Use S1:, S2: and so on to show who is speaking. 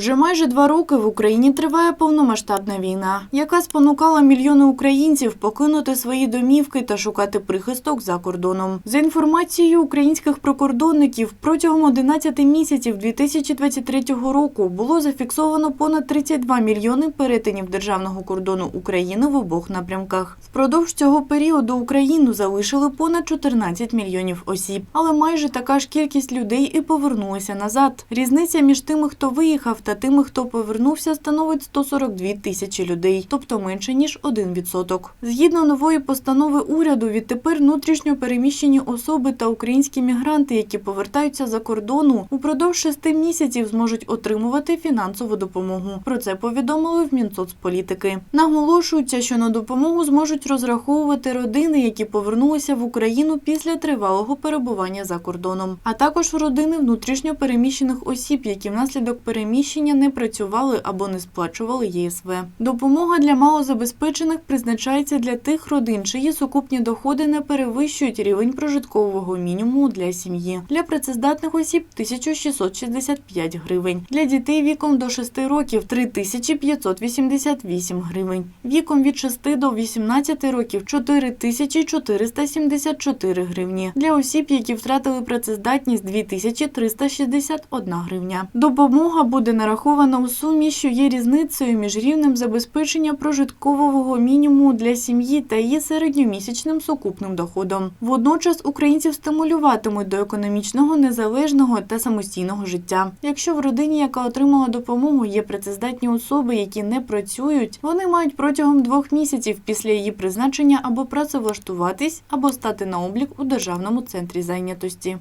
S1: Вже майже два роки в Україні триває повномасштабна війна, яка спонукала мільйони українців покинути свої домівки та шукати прихисток за кордоном. За інформацією українських прикордонників, протягом 11 місяців 2023 року було зафіксовано понад 32 мільйони перетинів державного кордону України в обох напрямках. Впродовж цього періоду Україну залишили понад 14 мільйонів осіб, але майже така ж кількість людей і повернулися назад. Різниця між тими, хто виїхав, та тими, хто повернувся, становить 142 тисячі людей, тобто менше ніж 1%. Згідно нової постанови уряду, відтепер внутрішньо переміщені особи та українські мігранти, які повертаються за кордону, упродовж шести місяців зможуть отримувати фінансову допомогу. Про це повідомили в Мінсоцполітики. Наголошується, що на допомогу зможуть розраховувати родини, які повернулися в Україну після тривалого перебування за кордоном, а також родини внутрішньо переміщених осіб, які внаслідок переміщення не працювали або не сплачували ЄСВ. Допомога для малозабезпечених призначається для тих родин, чиї сукупні доходи не перевищують рівень прожиткового мінімуму для сім'ї. Для працездатних осіб 1665 гривень. Для дітей віком до 6 років 3588 гривень. Віком від 6 до 18 років 4474 гривні. Для осіб, які втратили працездатність 2361 гривня. Допомога буде нарахована у сумі, що є різницею між рівнем забезпечення прожиткового мінімуму для сім'ї та її середньомісячним сукупним доходом. Водночас українців стимулюватимуть до економічного, незалежного та самостійного життя. Якщо в родині, яка отримала допомогу, є працездатні особи, які не працюють, вони мають протягом двох місяців після її призначення або працевлаштуватись, або стати на облік у державному центрі зайнятості.